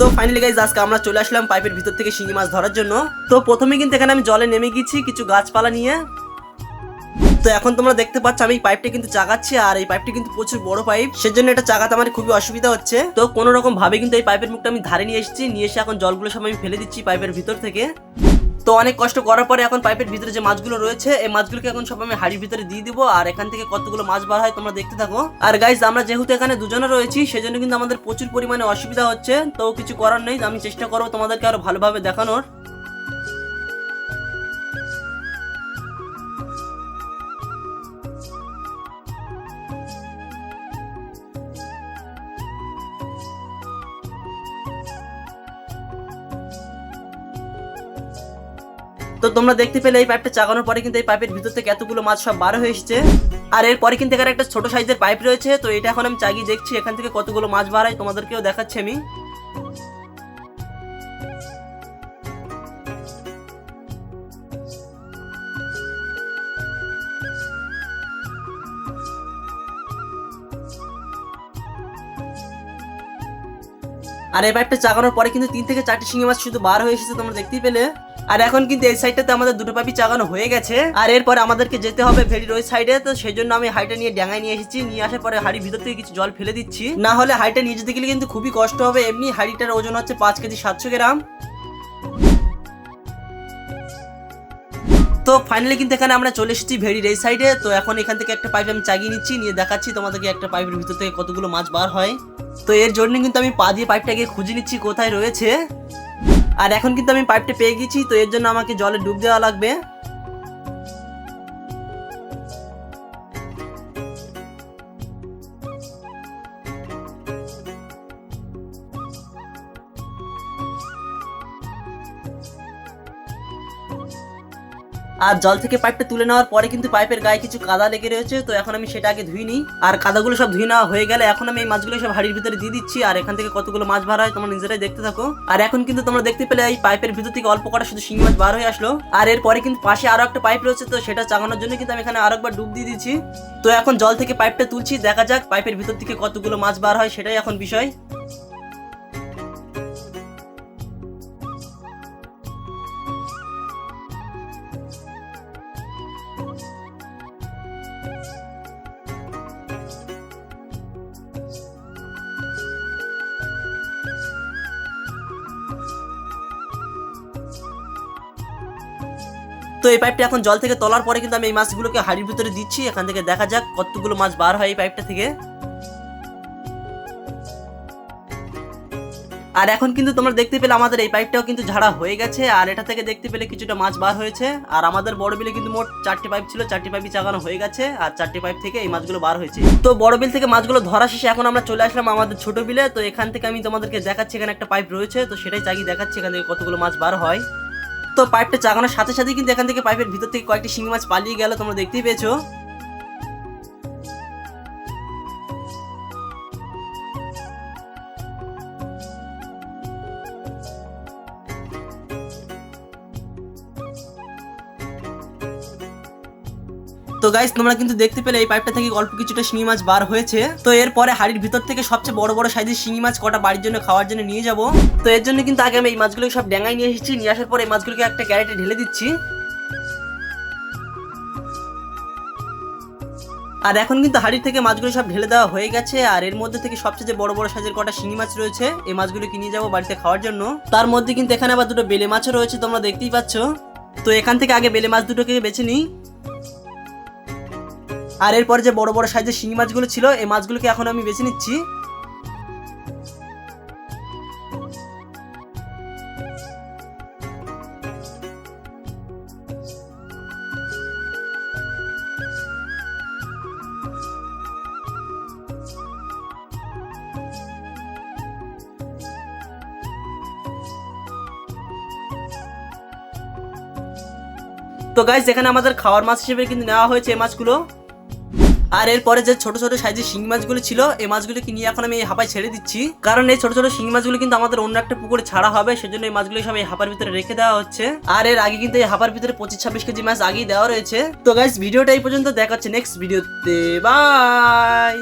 তো finally guys আজকে আমরা চলে আসলাম পাইপের ভিতর থেকে শিঙি মাছ ধরার জন্য। তো প্রথমে কিন্তু এখানে আমি জলে নেমে গেছি কিছু গাছপালা নিয়ে। তো এখন তোমরা দেখতে পাচ্ছ, আমি পাইপটা কিন্তু চাগাচ্ছি আর এই পাইপটি কিন্তু প্রচুর বড় পাইপ। সেজন্য এটা চাগাতে আমার খুবই অসুবিধা হচ্ছে। তো কোনো রকম ভাবে কিন্তু এই পাইপের মুখটা আমি ধারে নিয়ে এসেছি। নিয়ে এসে এখন জলগুলো সব আমি ফেলে দিচ্ছি পাইপের ভিতর থেকে। তো অনেক কষ্ট করার পরে এখন পাইপের ভিতরে যে মাছগুলো রয়েছে, এই মাছগুলোকে এখন সব আমি হাড়ির ভিতরে দিয়ে দিব। আর এখান থেকে কতগুলো মাছ বার হয় তোমরা দেখতে থাকো। আর গাইজ আমরা যেহেতু এখানে দুজনে রয়েছি, সেজন্য কিন্তু আমাদের প্রচুর পরিমাণে অসুবিধা হচ্ছে। তো কিছু করার নেই, আমি চেষ্টা করব তোমাদেরকে আরও ভালোভাবে দেখানোর। তো তোমরা দেখতে পেলে এই পাইপটা চাগানোর পরে কিন্তু এই পাইপের ভিতর থেকে এতগুলো মাছ সব বার হয়ে এসেছে। আর এরপরে কিন্তু এখানে একটা ছোট সাইজের পাইপ রয়েছে, তো এটা এখন আমি চাগিয়ে দেখছি। এখান থেকে কতগুলো মাছ হয় তোমাদেরকেও দেখাচ্ছি আমি। আর এই পাইপটা চাগানোর পরে কিন্তু তিন থেকে চারটি শিঙি মাছ শুধু বার হয়ে এসেছে তোমরা দেখতেই পেলে। আর এখন কিন্তু এই সাইডটাতে আমাদের দুটো পাইপই চাগানো হয়ে গেছে। আর এরপর আমাদেরকে যেতে হবে ভেড়ির ওই সাইডে তো সেই জন্য আমি হাইটা নিয়ে ডাঙায় নিয়ে এসেছি। নিয়ে আসার পরে হাড়ির ভিতর থেকে কিছু জল ফেলে দিচ্ছি। না হলে নিয়ে যেতে গেলে কিন্তু খুবই কষ্ট হবে। এমনি হাড়িটার ওজন হচ্ছে পাঁচ কেজি সাতশো গ্রাম। তো ফাইনালি কিন্তু এখানে আমরা চলে এসেছি ভেড়ির এই সাইডে তো এখন এখান থেকে একটা পাইপ আমি চাগিয়ে নিচ্ছি। নিয়ে দেখাচ্ছি তোমাদেরকে একটা পাইপের ভিতর থেকে কতগুলো মাছ বার হয়। তো এর জন্য কিন্তু আমি পা দিয়ে পাইপটাকে খুঁজে নিচ্ছি কোথায় রয়েছে। আর এখন কিন্তু আমি পাইপটা পেয়ে গেছি, তো এর জন্য আমাকে জলে ডুব দেওয়া লাগবে। আর জল থেকে পাইপটা তুলে নেওয়ার পরে কিন্তু পাইপের গায়ে কিছু কাদা লেগে রয়েছে, তো এখন আমি সেটা আগে ধুই নিই আর কাদাগুলো সব ধুয়ে নেওয়া হয়ে গেলে এখন আমি এই মাছগুলো সব হাড়ির ভিতরে দিয়ে দিচ্ছি, আর এখান থেকে কতগুলো মাছ বার হয় তোমরা নিজেরাই দেখতে থাকো। আর এখন কিন্তু তোমরা দেখতে পেলে এই পাইপের ভিতর থেকে অল্প কটা শুধু শিঙি মাছ বার হয়ে আসলো। আর এরপরে কিন্তু পাশে আরও একটা পাইপ রয়েছে, তো সেটা চাগানোর জন্য কিন্তু আমি এখানে আরও একবার ডুব দিয়ে দিচ্ছি। তো এখন জল থেকে পাইপটা তুলছি, দেখা যাক পাইপের ভিতর থেকে কতগুলো মাছ বার হয় সেটাই এখন বিষয়। তো এই পাইপটা এখন জল থেকে তোলার পরে কিন্তু আমি এই মাছগুলোকে হাড়ির ভিতরে দিচ্ছি, এখান থেকে দেখা যাক কতগুলো মাছ বার হয় এই পাইপটা থেকে। আর এখন কিন্তু তোমরা দেখতে পেলে আমাদের এই পাইপটাও কিন্তু ঝাড়া হয়ে গেছে, আর এটা থেকে দেখতে পেলে কিছুটা মাছ বার হয়েছে। আর আমাদের বড় বিলে কিন্তু মোট চারটি পাইপ ছিল, চারটি পাইপই চাগানো হয়ে গেছে, আর চারটি পাইপ থেকে এই মাছগুলো বার হয়েছে। তো বড় বিল থেকে মাছগুলো ধরা শেষে এখন আমরা চলে আসলাম আমাদের ছোট বিলে, তো এখান থেকে আমি তোমাদেরকে দেখাচ্ছি এখানে একটা পাইপ রয়েছে, তো সেটাই চাগিয়ে দেখাচ্ছি এখান থেকে কতগুলো মাছ বার হয়। তো পাইপটা চাগানোর সাথে সাথে কিন্তু এখান থেকে পাইপের ভিতর থেকে কয়েকটি শিঙি মাছ পালিয়ে গেল, তোমরা দেখতেই পেয়েছ। তো গাইস তোমরা কিন্তু দেখতে পেলে এই পাইপটা থেকে অল্প কিছুটা শিঙি মাছ বার হয়েছে। তো এরপরে হাড়ির ভিতর থেকে সবচেয়ে বড় বড় সাইজের শিঙি মাছ কটা বাড়ির জন্য খাওয়ার জন্য নিয়ে যাব। তো এর জন্য কিন্তু আগে আমি এই মাছগুলোকে সব ড্যাঙায় নিয়ে এসেছি। নিয়ে আসার পর এই মাছগুলোকে একটা ক্যারেটে ঢেলে দিচ্ছি। আর এখন কিন্তু হাড়ি থেকে মাছগুলো সব ঢেলে দেওয়া হয়ে গেছে। আর এর মধ্যে থেকে সবচেয়ে বড় বড় সাইজের কটা শিঙি মাছ রয়েছে, এই মাছগুলোকে নিয়ে যাব বাড়িতে খাওয়ার জন্য। তার মধ্যে কিন্তু এখানে আবার দুটো বেলে মাছও রয়েছে, তোমরা দেখতেই পাচ্ছ। তো এখান থেকে আগে বেলে মাছ দুটোকে বেছে নিই। আর এরপর যে বড় বড় সাইজের শিঙি মাছগুলো ছিল, এই মাছগুলোকে এখন আমি বেছে নিচ্ছি। তো গাইস এখানে আমাদের খাওয়ার মাছ হিসেবে কিন্তু নেওয়া হয়েছে এই মাছগুলো। আর এরপরে যে ছোট ছোট সাইজের শিং মাছগুলো ছিল, এই মাছগুলোকে নিয়ে এখন আমি এই হাফাই ছেড়ে দিচ্ছি। কারণ এই ছোট ছোট শিং মাছগুলো কিন্তু আমাদের অন্য একটা পুকুরে ছাড়া হবে, সেজন্য এই মাছগুলো সব এই হাঁপার ভিতরে রেখে দেওয়া হচ্ছে। আর এর আগে কিন্তু এই হাফার ভিতরে পঁচিশ ছাব্বিশ কেজি মাছ আগেই দেওয়া রয়েছে। তো গাইজ ভিডিওটা এই পর্যন্ত দেখাচ্ছে। নেক্সট ভিডিওতে বাই